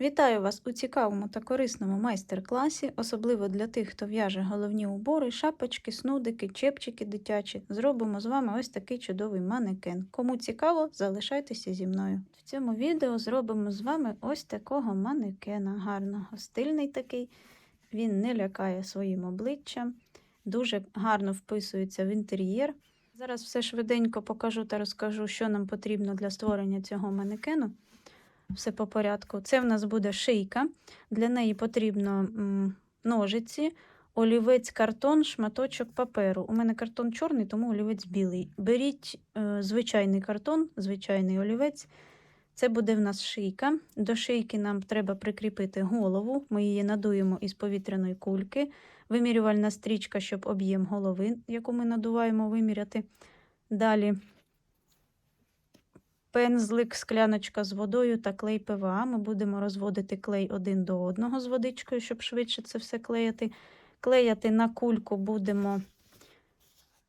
Вітаю вас у цікавому та корисному майстер-класі, особливо для тих, хто в'яже головні убори, шапочки, снудики, чепчики дитячі. Зробимо з вами ось такий чудовий манекен. Кому цікаво, залишайтеся зі мною. В цьому відео зробимо з вами ось такого манекена гарного, стильний такий. Він не лякає своїм обличчям, дуже гарно вписується в інтер'єр. Зараз все швиденько покажу та розкажу, що нам потрібно для створення цього манекену все по порядку. Це в нас буде шийка. Для неї потрібно ножиці, олівець, картон, шматочок паперу. У мене картон чорний, тому олівець білий. Беріть е, звичайний картон, звичайний олівець. Це буде в нас шийка. До шийки нам треба прикріпити голову. Ми її надуємо із повітряної кульки. Вимірювальна стрічка, щоб об'єм голови, яку ми надуваємо, виміряти. Далі пензлик, скляночка з водою та клей ПВА. Ми будемо розводити клей один до одного з водичкою, щоб швидше це все клеїти. Клеяти на кульку будемо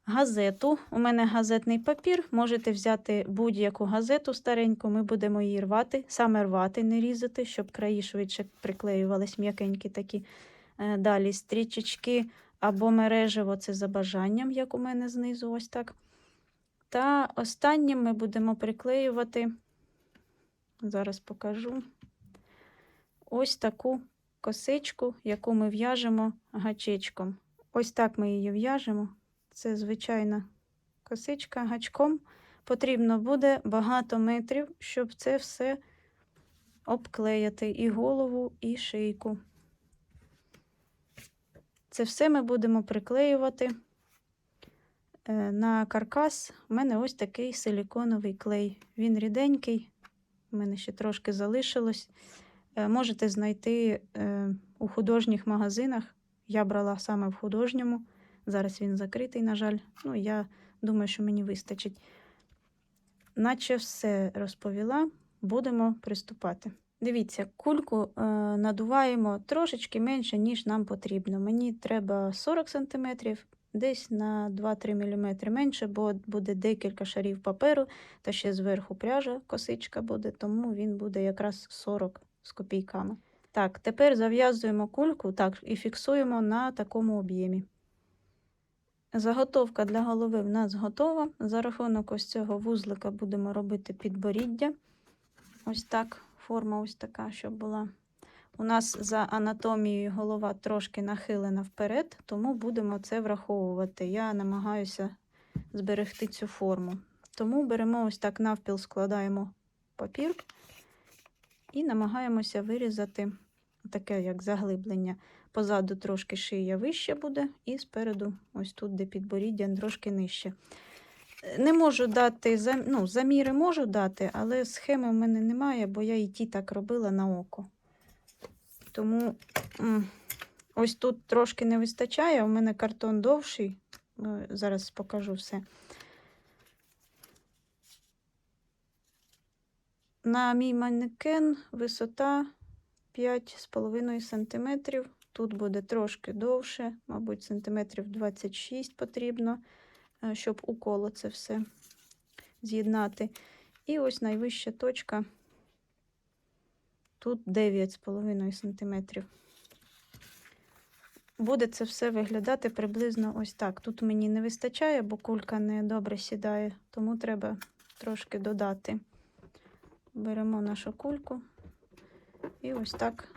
газету. У мене газетний папір. Можете взяти будь-яку газету стареньку, ми будемо її рвати, саме рвати, не різати, щоб краї швидше приклеювались м'якенькі такі. Е, Далі стрічечки або мережево, це за бажанням, як у мене знизу, ось так. Та останнім ми будемо приклеювати, зараз покажу, ось таку косичку, яку ми в'яжемо гачечком. Ось так ми її в'яжемо. Це звичайна косичка гачком. Потрібно буде багато метрів, щоб це все обклеїти і голову, і шийку. Це все ми будемо приклеювати на каркас. У мене ось такий силіконовий клей. Він ріденький, у мене ще трошки залишилось. Е, Можете знайти е, у художніх магазинах. Я брала саме в художньому. Зараз він закритий, на жаль. Ну, я думаю, що мені вистачить. Наче все розповіла, будемо приступати. Дивіться, кульку е, надуваємо трошечки менше, ніж нам потрібно. Мені треба 40 см, десь на 2-3 мм менше, бо буде декілька шарів паперу, та ще зверху пряжа, косичка буде, тому він буде якраз 40 з копійками. Так, тепер зав'язуємо кульку так, і фіксуємо на такому об'ємі. Заготовка для голови в нас готова. За рахунок ось цього вузлика будемо робити підборіддя. Ось так, форма ось така, щоб була. У нас за анатомією голова трошки нахилена вперед, тому будемо це враховувати. Я намагаюся зберегти цю форму. Тому беремо ось так навпіл, складаємо папір і намагаємося вирізати таке, як заглиблення. Позаду трошки шия вище буде, і спереду, ось тут, де підборіддя, трошки нижче. Не можу дати, ну, заміри можу дати, але схеми в мене немає, бо я і ті так робила на око. Тому ось тут трошки не вистачає, у мене картон довший. Е, Зараз покажу все. На мій манекен висота 5,5 см. Тут буде трошки довше, мабуть, сантиметрів 26 потрібно, е, щоб у коло це все з'єднати. І ось найвища точка. Тут 9,5 см. Буде це все виглядати приблизно ось так. Тут мені не вистачає, бо кулька не добре сідає, тому треба трошки додати. Беремо нашу кульку і ось так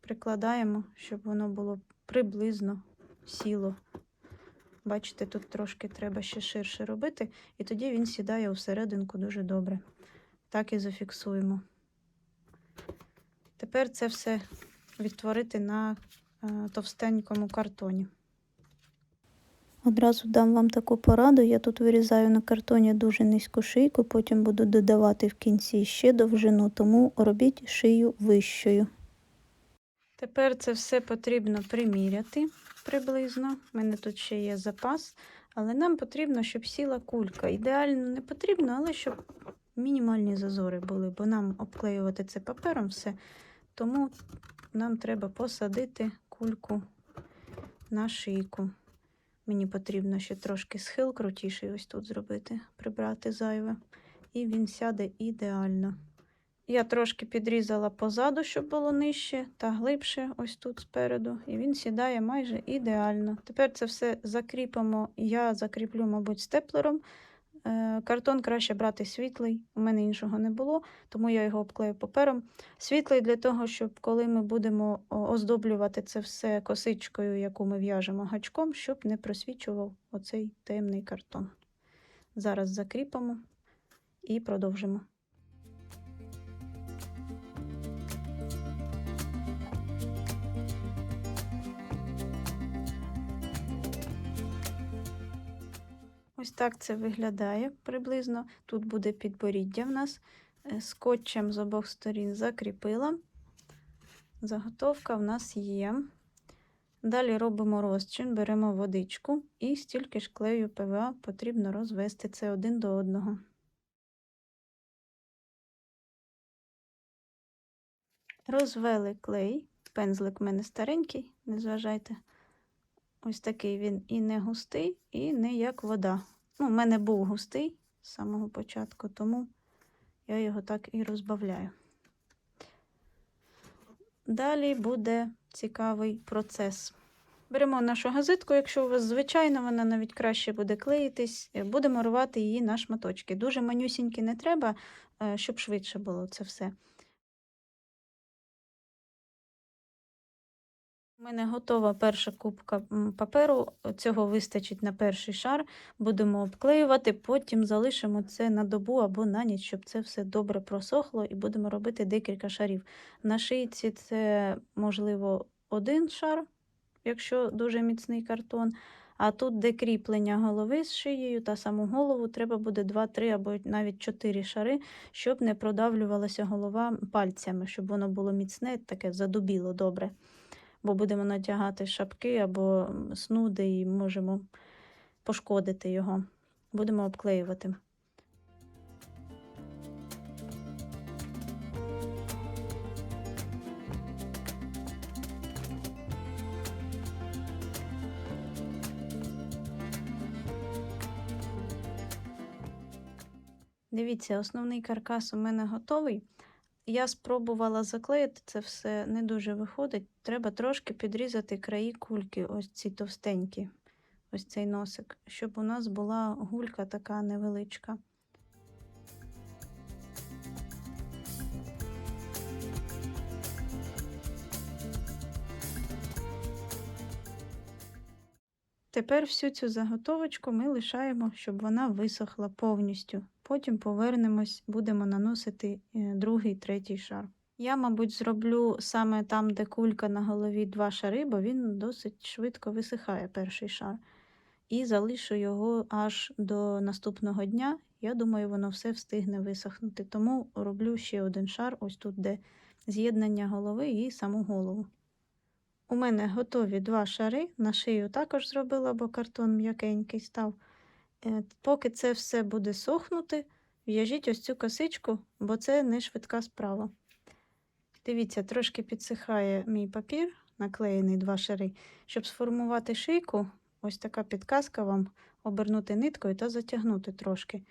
прикладаємо, щоб воно було приблизно сіло. Бачите, тут трошки треба ще ширше робити, і тоді він сідає усерединку дуже добре. Так і зафіксуємо. Тепер це все відтворити на е, товстенькому картоні. Одразу дам вам таку пораду. Я тут вирізаю на картоні дуже низьку шийку, потім буду додавати в кінці ще довжину, тому робіть шию вищою. Тепер це все потрібно приміряти приблизно. У мене тут ще є запас, але нам потрібно, щоб сіла кулька. Ідеально не потрібно, але щоб мінімальні зазори були, бо нам обклеювати це папером все. Тому нам треба посадити кульку на шийку. Мені потрібно ще трошки схил крутіший ось тут зробити, прибрати зайве. І він сяде ідеально. Я трошки підрізала позаду, щоб було нижче та глибше, ось тут спереду, і він сідає майже ідеально. Тепер це все закріпимо. Я закріплю, мабуть, степлером. Е, Картон краще брати світлий, у мене іншого не було, тому я його обклею папером. Світлий для того, щоб коли ми будемо оздоблювати це все косичкою, яку ми в'яжемо гачком, щоб не просвічував оцей темний картон. Зараз закріпимо і продовжимо. Ось так це виглядає приблизно. Тут буде підборіддя в нас. Е, Скотчем з обох сторін закріпила. Заготовка в нас є. Далі робимо розчин, беремо водичку і стільки ж клею ПВА потрібно розвести це один до одного. Розвели клей. Пензлик в мене старенький, не зважайте. Ось такий він і не густий, і не як вода. Ну, у мене був густий з самого початку, тому я його так і розбавляю. Далі буде цікавий процес. Беремо нашу газетку, якщо у вас звичайно, вона навіть краще буде клеїтись, е, будемо рвати її на шматочки. Дуже манюсінькі не треба, е, щоб швидше було це все. У мене готова перша кубка паперу. Цього вистачить на перший шар. Будемо обклеювати, потім залишимо це на добу або на ніч, щоб це все добре просохло, і будемо робити декілька шарів. На шийці це, можливо, один шар, якщо дуже міцний картон. А тут, де кріплення голови з шиєю та саму голову, треба буде 2-3 або навіть 4 шари, щоб не продавлювалася голова пальцями, щоб воно було міцне, таке задубіло добре бо будемо натягати шапки або снуди і можемо пошкодити його. Будемо обклеювати. Дивіться, основний каркас у мене готовий. Я спробувала заклеїти це все, не дуже виходить. Треба трошки підрізати краї кульки, ось ці товстенькі, ось цей носик, щоб у нас була гулька така невеличка. Тепер всю цю заготовочку ми лишаємо, щоб вона висохла повністю. Потім повернемось, будемо наносити е, другий, третій шар. Я, мабуть, зроблю саме там, де кулька на голові два шари, бо він досить швидко висихає перший шар. І залишу його аж до наступного дня. Я думаю, воно все встигне висохнути. Тому роблю ще один шар, ось тут, де з'єднання голови і саму голову. У мене готові два шари. На шию також зробила, бо картон м'якенький став. Е, Поки це все буде сохнути, в'яжіть ось цю косичку, бо це не швидка справа. Дивіться, трошки підсихає мій папір, наклеєний два шари. Щоб сформувати шийку, ось така підказка вам обернути ниткою та затягнути трошки.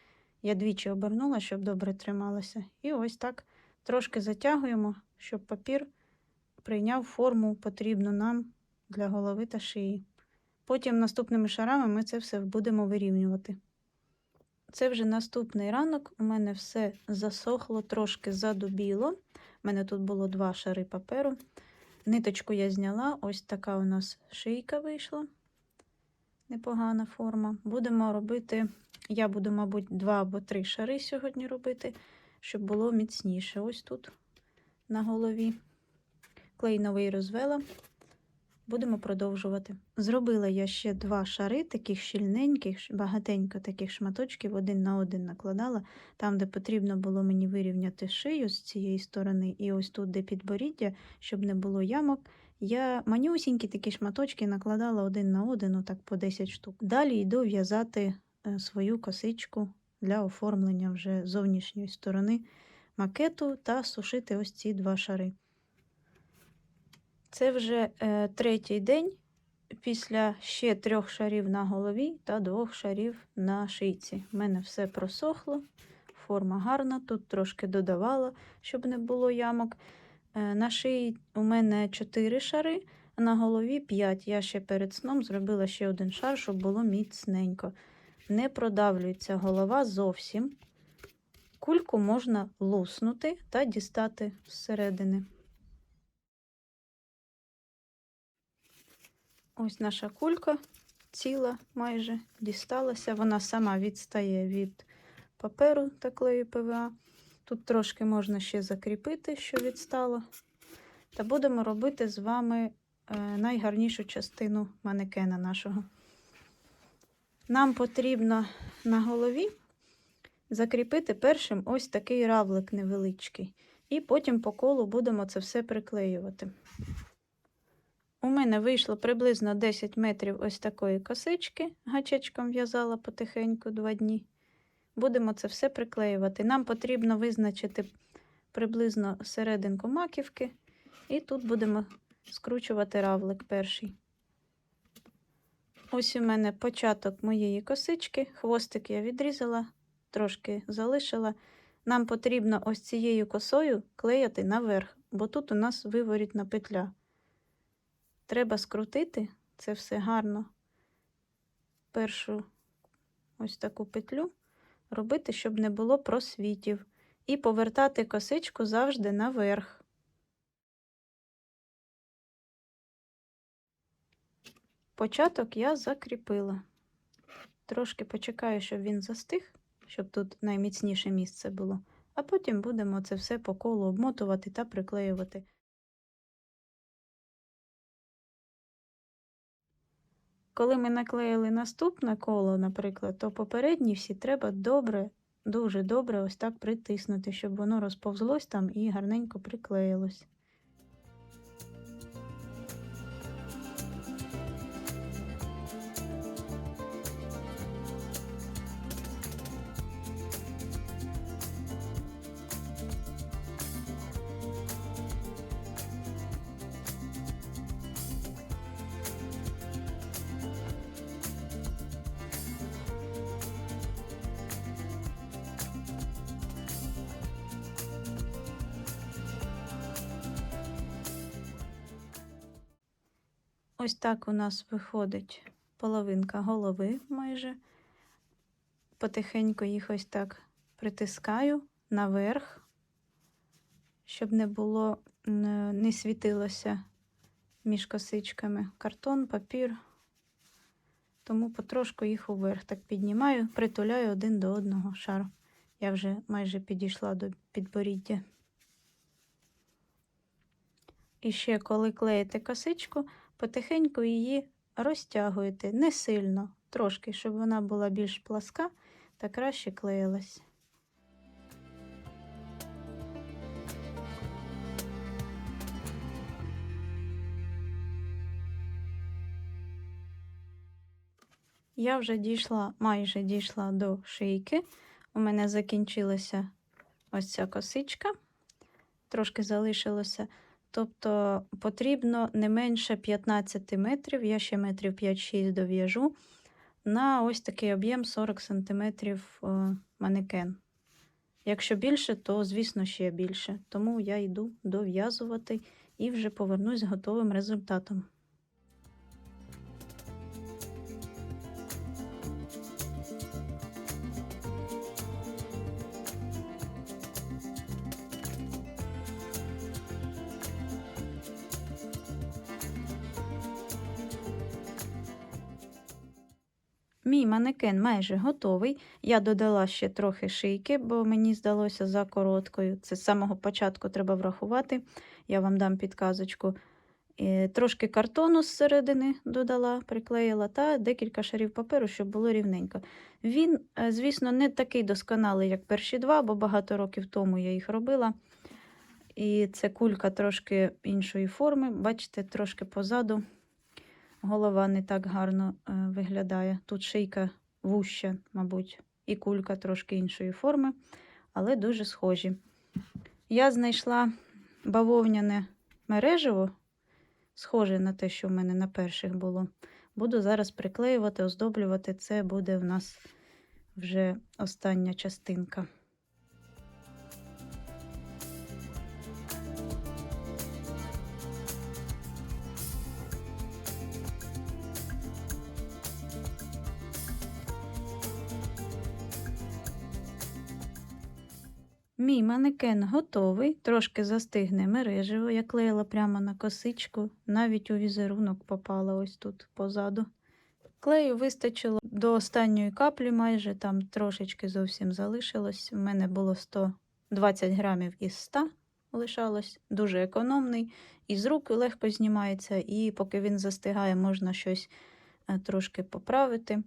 Я двічі обернула, щоб добре трималося. І ось так трошки затягуємо, щоб папір прийняв форму потрібну нам для голови та шиї. Потім наступними шарами ми це все будемо вирівнювати. Це вже наступний ранок. У мене все засохло, трошки задубіло. У мене тут було два шари паперу. Ниточку я зняла, ось така у нас шийка вийшла. Непогана форма. Будемо робити, я буду, мабуть, два або три шари сьогодні робити, щоб було міцніше. Ось тут на голові. Клей новий розвела. Будемо продовжувати. Зробила я ще два шари, таких щільненьких, багатенько таких шматочків, один на один накладала, там, де потрібно було мені вирівняти шию з цієї сторони, і ось тут, де підборіддя, щоб не було ямок. Я манюсінькі такі шматочки накладала один на один, отак по 10 штук. Далі йду в'язати е, свою косичку для оформлення вже зовнішньої сторони макету та сушити ось ці два шари. Це вже е, третій день після ще трьох шарів на голові та двох шарів на шийці. У мене все просохло, форма гарна. Тут трошки додавала, щоб не було ямок. Е, На шиї у мене 4 шари, а на голові 5. Я ще перед сном зробила ще один шар, щоб було міцненько. Не продавлюється голова зовсім. Кульку можна луснути та дістати зсередини. Ось наша кулька ціла майже дісталася. Вона сама відстає від паперу та клею ПВА. Тут трошки можна ще закріпити, що відстало. Та будемо робити з вами е, найгарнішу частину манекена нашого. Нам потрібно на голові закріпити першим ось такий равлик невеличкий. І потім по колу будемо це все приклеювати. У мене вийшло приблизно 10 метрів ось такої косички. Гачечком в'язала потихеньку два дні. Будемо це все приклеювати. Нам потрібно визначити приблизно серединку маківки, і тут будемо скручувати равлик перший. Ось у мене початок моєї косички. Хвостик я відрізала, трошки залишила. Нам потрібно ось цією косою клеяти наверх, бо тут у нас виворітна петля. Треба скрутити це все гарно. Першу ось таку петлю робити, щоб не було просвітів. І повертати косичку завжди наверх. Початок я закріпила. Трошки почекаю, щоб він застиг, щоб тут найміцніше місце було, а потім будемо це все по колу обмотувати та приклеювати. Коли ми наклеїли наступне коло, наприклад, то попередні всі треба добре, дуже добре ось так притиснути, щоб воно розповзлось там і гарненько приклеїлось. Ось так у нас виходить половинка голови майже. Потихеньку їх ось так притискаю наверх, щоб не було, не світилося між косичками картон, папір. Тому потрошку їх уверх так піднімаю, притуляю один до одного шар. Я вже майже підійшла до підборіддя. І ще коли клеїте косичку, потихеньку її розтягуєте не сильно, трошки, щоб вона була більш пласка та краще клеїлась. Я вже дійшла, майже дійшла до шийки. У мене закінчилася ось ця косичка, трошки залишилося. Тобто потрібно не менше 15 метрів, я ще метрів 5-6 дов'яжу на ось такий об'єм 40 см манекен. Якщо більше, то, звісно, ще більше. Тому я йду дов'язувати і вже повернусь з готовим результатом. Манекен майже готовий. Я додала ще трохи шийки, бо мені здалося за короткою. Це з самого початку треба врахувати. Я вам дам підказочку. Е, Трошки картону зсередини додала, приклеїла та декілька шарів паперу, щоб було рівненько. Він, е, звісно, не такий досконалий, як перші два, бо багато років тому я їх робила. І це кулька трошки іншої форми. Бачите, трошки позаду голова не так гарно е, виглядає. Тут шийка вуща, мабуть, і кулька трошки іншої форми, але дуже схожі. Я знайшла бавовняне мережево, схоже на те, що в мене на перших було. Буду зараз приклеювати, оздоблювати. Це буде в нас вже остання частинка. Мій манекен готовий, трошки застигне мережево, я клеїла прямо на косичку, навіть у візерунок попала ось тут позаду. Клею вистачило до останньої каплі майже, там трошечки зовсім залишилось. У мене було 120 грамів із 100 лишалось, дуже економний, і з рук легко знімається, і поки він застигає, можна щось е, трошки поправити.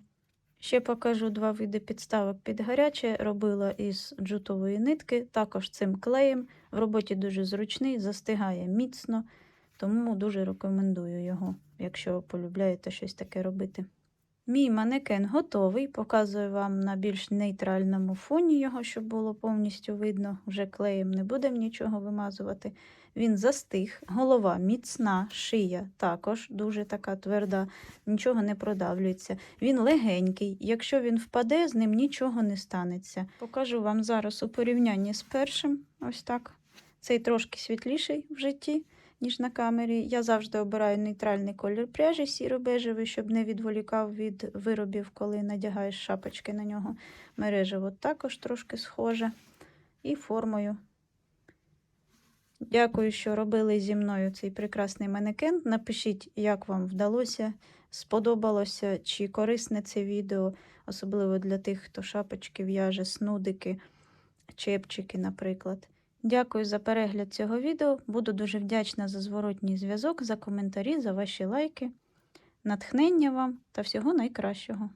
Ще покажу два види підставок під гаряче. Робила із джутової нитки, також цим клеєм. В роботі дуже зручний, застигає міцно, тому дуже рекомендую його, якщо полюбляєте щось таке робити. Мій манекен готовий, показую вам на більш нейтральному фоні його, щоб було повністю видно. Вже клеєм не будемо нічого вимазувати. Він застиг, голова міцна, шия також дуже така тверда, нічого не продавлюється. Він легенький. Якщо він впаде, з ним нічого не станеться. Покажу вам зараз у порівнянні з першим. Ось так. Цей трошки світліший в житті, ніж на камері. Я завжди обираю нейтральний колір пряжі сіро-бежевий, щоб не відволікав від виробів, коли надягаєш шапочки на нього. Мережево також трошки схоже. І формою. Дякую, що робили зі мною цей прекрасний манекен. Напишіть, як вам вдалося, сподобалося чи корисне це відео, особливо для тих, хто шапочки в'яже, снудики, чепчики, наприклад. Дякую за перегляд цього відео. Буду дуже вдячна за зворотній зв'язок, за коментарі, за ваші лайки. Натхнення вам та всього найкращого!